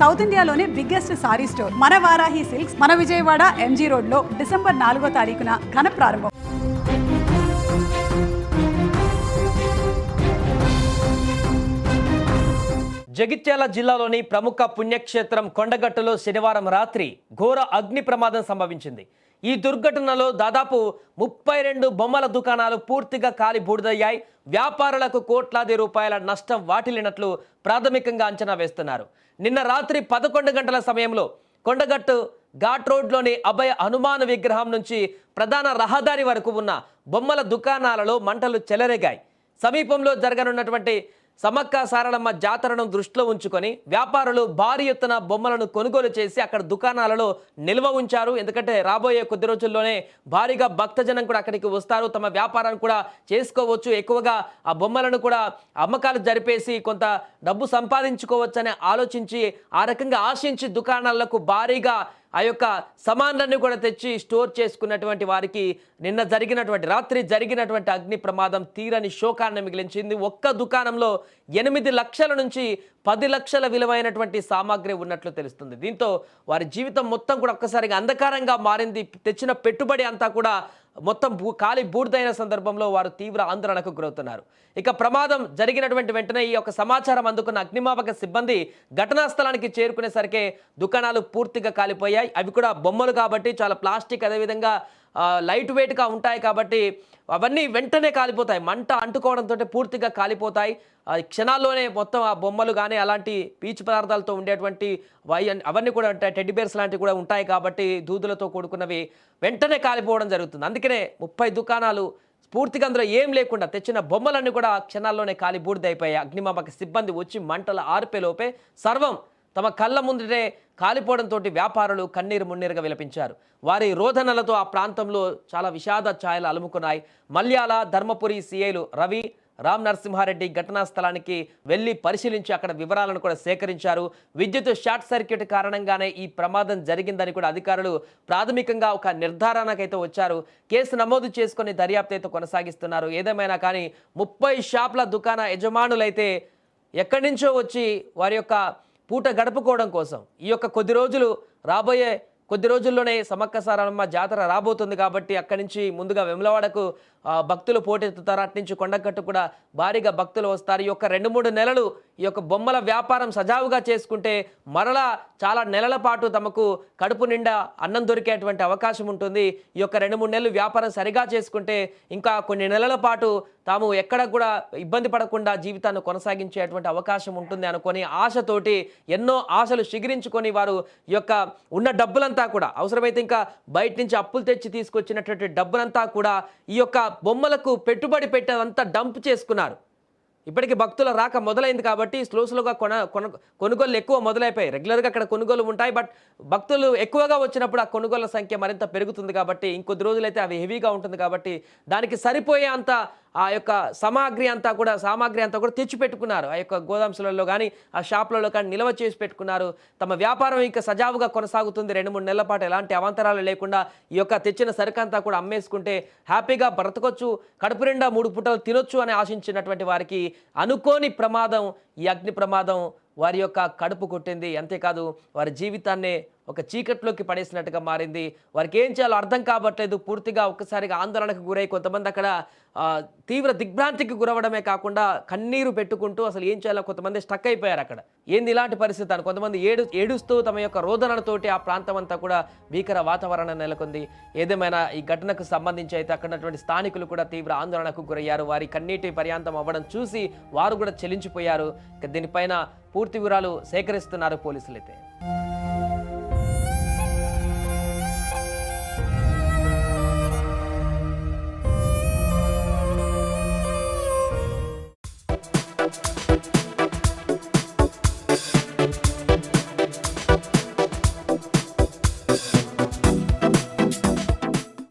South ఇండియాలోనే biggest sorry store. మన Varahi silks మన విజయవాడ ఎంజీ రోడ్లో డిసెంబర్ నాలుగో తారీఖున ఘన ప్రారంభం. జగిత్యాల జిల్లాలోని ప్రముఖ పుణ్యక్షేత్రం కొండగట్టులో శనివారం రాత్రి ఘోర అగ్ని ప్రమాదం సంభవించింది. ఈ దుర్ఘటనలో దాదాపు ముప్పై రెండు బొమ్మల దుకాణాలు పూర్తిగా కాలి బూడిదయ్యాయి వ్యాపారులకు కోట్లాది రూపాయల నష్టం వాటిల్లినట్లు ప్రాథమికంగా అంచనా వేస్తున్నారు. నిన్న రాత్రి పదకొండు గంటల సమయంలో కొండగట్టు ఘాట్ రోడ్లోని అభయ హనుమాన్ విగ్రహం నుంచి ప్రధాన రహదారి వరకు ఉన్న బొమ్మల దుకాణాలలో మంటలు చెలరేగాయి. సమీపంలో జరగనున్నటువంటి సమ్మక్క సారలమ్మ జాతరను దృష్టిలో ఉంచుకొని వ్యాపారులు భారీ ఎత్తున బొమ్మలను కొనుగోలు చేసి అక్కడ దుకాణాలలో నిల్వ ఉంచారు. ఎందుకంటే రాబోయే కొద్ది రోజుల్లోనే భారీగా భక్తజనం కూడా అక్కడికి వస్తారు. తమ వ్యాపారాన్ని కూడా చేసుకోవచ్చు. ఎక్కువగా ఆ బొమ్మలను కూడా అమ్మకాలు జరిపేసి కొంత డబ్బు సంపాదించుకోవచ్చని ఆలోచించి ఆ రకంగా ఆశించి దుకాణాలకు భారీగా ఆ యొక్క సామాన్లన్నీ కూడా తెచ్చి స్టోర్ చేసుకున్నటువంటి వారికి నిన్న జరిగినటువంటి రాత్రి జరిగినటువంటి అగ్ని ప్రమాదం తీరని శోకాన్ని మిగిలించింది. ఒక్క దుకాణంలో ఎనిమిది లక్షల నుంచి పది లక్షల విలువైనటువంటి సామాగ్రి ఉన్నట్లు తెలుస్తుంది. దీంతో వారి జీవితం మొత్తం కూడా ఒక్కసారిగా అంధకారంగా మారింది. తెచ్చిన పెట్టుబడి అంతా కూడా మొత్తం భూ కాలి బూడిదైన సందర్భంలో వారు తీవ్ర ఆందోళనకు గురవుతున్నారు. ఇక ప్రమాదం జరిగినటువంటి వెంటనే ఈ యొక్క సమాచారం అందుకున్న అగ్నిమాపక సిబ్బంది ఘటనా స్థలానికి చేరుకునేసరికి దుకాణాలు పూర్తిగా కాలిపోయాయి. అవి కూడా బొమ్మలు కాబట్టి చాలా ప్లాస్టిక్ అదేవిధంగా లైట్ వెయిట్గా ఉంటాయి కాబట్టి అవన్నీ వెంటనే కాలిపోతాయి. మంట అంటుకోవడంతో పూర్తిగా కాలిపోతాయి. ఆ క్షణాల్లోనే మొత్తం ఆ బొమ్మలు కానీ అలాంటి పీచు పదార్థాలతో ఉండేటువంటి వై- అవన్నీ కూడా ఉంటాయి. టెడ్డి బేర్స్ లాంటివి కూడా ఉంటాయి కాబట్టి దూదులతో కూడుకున్నవి వెంటనే కాలిపోవడం జరుగుతుంది. అందుకనే ముప్పై దుకాణాలు పూర్తిగా అందులో ఏం లేకుండా తెచ్చిన బొమ్మలన్నీ కూడా క్షణాల్లోనే కాలి బూడిదైపోయాయి అగ్నిమాపక సిబ్బంది వచ్చి మంటలు ఆర్పేలోపే సర్వం తమ కళ్ళ ముందుటే కాలిపోవడంతో వ్యాపారులు కన్నీరు మున్నీరుగా విలపించారు. వారి రోధనలతో ఆ ప్రాంతంలో చాలా విషాద ఛాయలు అలుముకున్నాయి. మల్యాల ధర్మపురి సీఐలు రవి రామ్ నరసింహారెడ్డి ఘటనా స్థలానికి వెళ్ళి పరిశీలించి అక్కడ వివరాలను కూడా సేకరించారు. విద్యుత్ షార్ట్ సర్క్యూట్ కారణంగానే ఈ ప్రమాదం జరిగిందని కూడా అధికారులు ప్రాథమికంగా ఒక నిర్ధారణకైతే వచ్చారు. కేసు నమోదు చేసుకుని దర్యాప్తు అయితే కొనసాగిస్తున్నారు. ఏదేమైనా కానీ ముప్పై షాప్ల దుకాణ యజమానులైతే ఎక్కడి నుంచో వచ్చి వారి యొక్క పూట గడుపుకోవడం కోసం. ఈ యొక్క కొద్ది రోజులు రాబోయే కొద్ది రోజుల్లోనే సమ్మక్క సారలమ్మ జాతర రాబోతుంది కాబట్టి అక్కడి నుంచి ముందుగా వెములవాడకు భక్తులు పోటెత్తుతారు. అటు నుంచి కొండకట్టు కూడా భారీగా భక్తులు వస్తారు. ఈ యొక్క రెండు మూడు నెలలు ఈ యొక్క బొమ్మల వ్యాపారం సజావుగా చేసుకుంటే మరలా చాలా నెలల పాటు తమకు కడుపు నిండా అన్నం దొరికేటువంటి అవకాశం ఉంటుంది. ఈ యొక్క రెండు మూడు నెలలు వ్యాపారం సరిగా చేసుకుంటే ఇంకా కొన్ని నెలల పాటు తాము ఎక్కడ కూడా ఇబ్బంది పడకుండా జీవితాన్ని కొనసాగించేటువంటి అవకాశం ఉంటుంది అనుకొని ఆశతోటి ఎన్నో ఆశలు శిగిరించుకొని వారు ఈ యొక్క ఉన్న డబ్బులంతా కూడా అవసరమైతే ఇంకా బయట నుంచి అప్పులు తెచ్చి తీసుకొచ్చినటువంటి డబ్బులంతా కూడా ఈ యొక్క బొమ్మలకు పెట్టుబడి పెట్టేదంతా డంప్ చేసుకున్నారు. ఇప్పటికి భక్తుల రాక మొదలైంది కాబట్టి స్లో స్లోగా కొన కొన కొనుగోలు ఎక్కువ మొదలైపోయాయి. రెగ్యులర్గా అక్కడ కొనుగోలు ఉంటాయి బట్ భక్తులు ఎక్కువగా వచ్చినప్పుడు ఆ కొనుగోళ్ళ సంఖ్య మరింత పెరుగుతుంది కాబట్టి ఇంకొద్ది రోజులైతే అవి హెవీగా ఉంటుంది కాబట్టి దానికి సరిపోయే అంత ఆ యొక్క సామాగ్రి అంతా కూడా సామాగ్రి అంతా కూడా తెచ్చిపెట్టుకున్నారు. ఆ యొక్క గోదాంసులలో కానీ ఆ షాపులలో కానీ నిల్వ చేసి పెట్టుకున్నారు. తమ వ్యాపారం ఇంకా సజావుగా కొనసాగుతుంది. రెండు మూడు నెలల పాటు ఎలాంటి అవాంతరాలు లేకుండా ఈ యొక్క తెచ్చిన సరుకు అంతా కూడా అమ్మేసుకుంటే హ్యాపీగా బ్రతకొచ్చు కడుపు నిండా మూడు పూటలు తినొచ్చు అని ఆశించినటువంటి వారికి అనుకోని ప్రమాదం ఈ అగ్ని ప్రమాదం వారి యొక్క కడుపు కొట్టింది. అంతేకాదు వారి జీవితాన్నే ఒక చీకట్లోకి పడేసినట్టుగా మారింది. వారికి ఏం చేయాలో అర్థం కావట్లేదు. పూర్తిగా ఒక్కసారిగా ఆందోళనకు గురై కొంతమంది అక్కడ తీవ్ర దిగ్భ్రాంతికి గురవడమే కాకుండా కన్నీరు పెట్టుకుంటూ అసలు ఏం చేయాలో కొంతమంది స్టక్ అయిపోయారు అక్కడ. ఏంది ఇలాంటి పరిస్థితి అని కొంతమంది ఏడు ఏడుస్తూ తమ యొక్క రోదనలతోటి ఆ ప్రాంతం అంతా కూడా భీకర వాతావరణం నెలకొంది. ఏదేమైనా ఈ ఘటనకు సంబంధించి అయితే అక్కడ స్థానికులు కూడా తీవ్ర ఆందోళనకు గురయ్యారు. వారి కన్నీటి పర్యాంతం అవ్వడం చూసి వారు కూడా చెలించిపోయారు. ఇక దీనిపైన పూర్తి వివరాలు సేకరిస్తున్నారు పోలీసులు అయితే